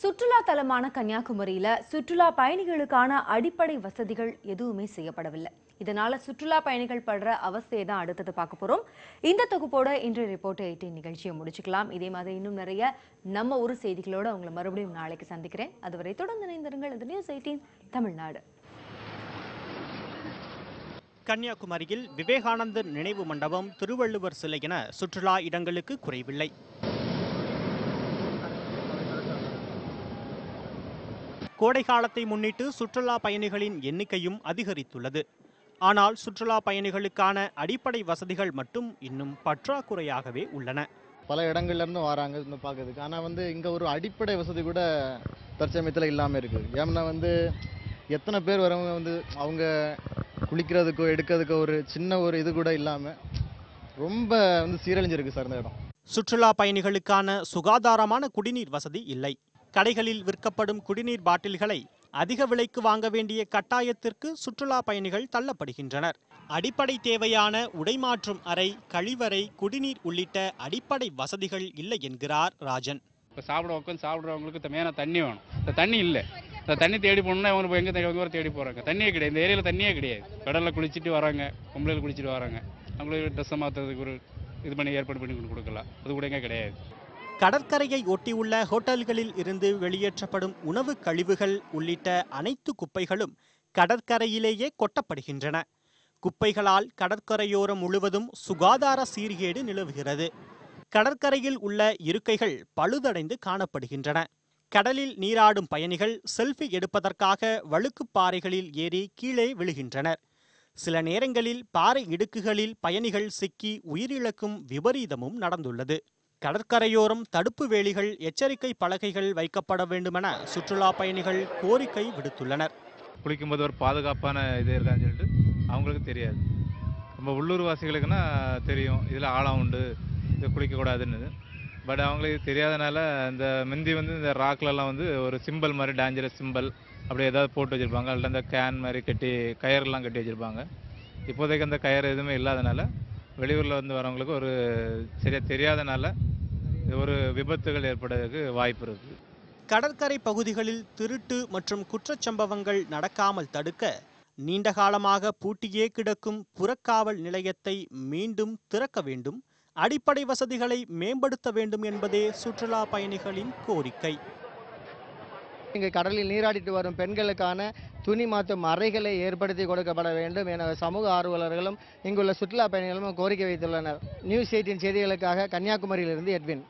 சுற்றுலா தலமான கன்னியாகுமரியில சுற்றுலா பயணிகளுக்கான அடிப்படை வசதிகள் எதுவுமே செய்யப்படவில்லை. இதனால சுற்றுலா பயணிகள் படுற அவஸ்தையை தான் அடுத்தது பார்க்க போறோம். இந்த தொகுப்போட இன்று ரிப்போர்ட் எயிட்டின் நிகழ்ச்சியை முடிச்சுக்கலாம். இதே மாதிரி இன்னும் நிறைய நம்ம ஊர் செய்திகளோட உங்களை மறுபடியும் நாளைக்கு சந்திக்கிறேன். அதுவரை தொடர்ந்து இணைந்திருங்கள். இது நியூஸ் எயிட்டீன் தமிழ்நாடு. கன்னியாகுமரியில் விவேகானந்தர் நினைவு மண்டபம் திருவள்ளுவர் சிலை என சுற்றுலா இடங்களுக்கு குறைவில்லை. கோடை காலத்தை முன்னிட்டு சுற்றுலா பயணிகளின் எண்ணிக்கையும் அதிகரித்துள்ளது. ஆனால் சுற்றுலா பயணிகளுக்கான அடிப்படை வசதிகள் மட்டும் இன்னும் பற்றாக்குறையாகவே உள்ளன. பல இடங்கள்ல இருந்து வராங்க இந்த பார்க்கறதுக்கு. ஆனால் வந்து இங்கே ஒரு அடிப்படை வசதி கூட தற்சமயத்தில் இல்லாமல் இருக்குது. ஏன்னா வந்து எத்தனை பேர் வரவங்க வந்து அவங்க குளிக்கிறதுக்கோ எடுக்கிறதுக்கோ ஒரு சின்ன ஒரு இது கூட இல்லாமல் ரொம்ப வந்து சீரழிஞ்சிருக்கு சார் இந்த இடம். சுற்றுலா பயணிகளுக்கான சுகாதாரமான குடிநீர் வசதி இல்லை. கடைகளில் விற்கப்படும் குடிநீர் பாட்டில்களை அதிக விலைக்கு வாங்க வேண்டிய கட்டாயத்திற்கு சுற்றுலா பயணிகள் தள்ளப்படுகின்றனர். அடிப்படை தேவையான உடைமாற்றும் அறை கழிவறை குடிநீர் உள்ளிட்ட அடிப்படை வசதிகள் இல்லை என்கிறார் ராஜன். இப்போ சாப்பிட உட்காந்து சாப்பிட்றவங்களுக்கு மேலே தண்ணி வேணும். இந்த தண்ணி இல்லை. இந்த தண்ணி தேடி போகணுன்னா அவங்க எங்கே தேடி தேடி போகிறாங்க தண்ணியே கிடையாது. இந்த ஏரியாவில் தண்ணியே கிடையாது. கடலில் குளிச்சுட்டு வராங்க. பொம்பளையில் குளிச்சுட்டு வராங்க. அவங்களுக்கு ட்ரெஸ்ஸை மாற்றுறதுக்கு ஒரு இது பண்ணி ஏற்பாடு பண்ணி கொடுக்கலாம். அது கூட எங்கே கிடையாது. கடற்கரையை ஒட்டியுள்ள ஹோட்டல்களில் இருந்து வெளியேற்றப்படும் உணவு கழிவுகள் உள்ளிட்ட அனைத்து குப்பைகளும் கடற்கரையிலேயே கொட்டப்படுகின்றன. குப்பைகளால் கடற்கரையோரம் முழுவதும் சுகாதார சீர்கேடு நிலவுகிறது. கடற்கரையில் உள்ள இருக்கைகள் பழுதடைந்து காணப்படுகின்றன. கடலில் நீராடும் பயணிகள் செல்ஃபி எடுப்பதற்காக வழுக்குப் பாறைகளில் ஏறி கீழே விழுகின்றனர். சில நேரங்களில் பாறை இடுக்குகளில் பயணிகள் சிக்கி உயிரிழக்கும் விபரீதமும் நடந்துள்ளது. கடற்கரையோரம் தடுப்பு வேலிகள் எச்சரிக்கை பலகைகள் வைக்கப்பட வேண்டுமென சுற்றுலா பயணிகள் கோரிக்கை விடுத்துள்ளனர். குளிக்கும்போது ஒரு பாதுகாப்பான இது இருக்கான்னு சொல்லிட்டு அவங்களுக்கு தெரியாது. நம்ம உள்ளூர்வாசிகளுக்குன்னா தெரியும் இதில் ஆழம் உண்டு இது குளிக்கக்கூடாதுன்னு. பட் அவங்களுக்கு தெரியாதனால இந்த முந்தி வந்து இந்த ராக்லலாம் வந்து ஒரு சிம்பல் மாதிரி டேஞ்சரஸ் சிம்பல் அப்படி ஏதாவது போட்டு வச்சுருப்பாங்க. அதில் அந்த கேன் மாதிரி கட்டி கயர்லாம் கட்டி வச்சுருப்பாங்க. இப்போதைக்கு அந்த கயர் எதுவுமே இல்லாதனால வெளியூரில் வந்து வரவங்களுக்கு ஒரு சரியாக தெரியாதனால ஒரு விபத்துகள் ஏற்படுறதுக்கு வாய்ப்பு இருக்குது கடற்கரை பகுதிகளில் திருட்டு மற்றும் குற்றச்சம்பவங்கள் நடக்காமல் தடுக்க நீண்ட காலமாக பூட்டியே கிடக்கும் புறக்காவல் நிலையத்தை மீண்டும் திறக்க வேண்டும். அடிப்படை வசதிகளை மேம்படுத்த வேண்டும் என்பதே சுற்றுலா பயணிகளின் கோரிக்கை. இங்கே கடலில் நீராடிட்டு வரும் பெண்களுக்கான துணி மாற்றும் அறைகளை ஏற்படுத்தி கொடுக்கப்பட வேண்டும் என சமூக ஆர்வலர்களும் இங்குள்ள சுற்றுலா பயணிகளும் கோரிக்கை வைத்துள்ளனர். நியூஸ் எயிட்டின் செய்திகளுக்காக கன்னியாகுமரியிலிருந்து எட்வின்.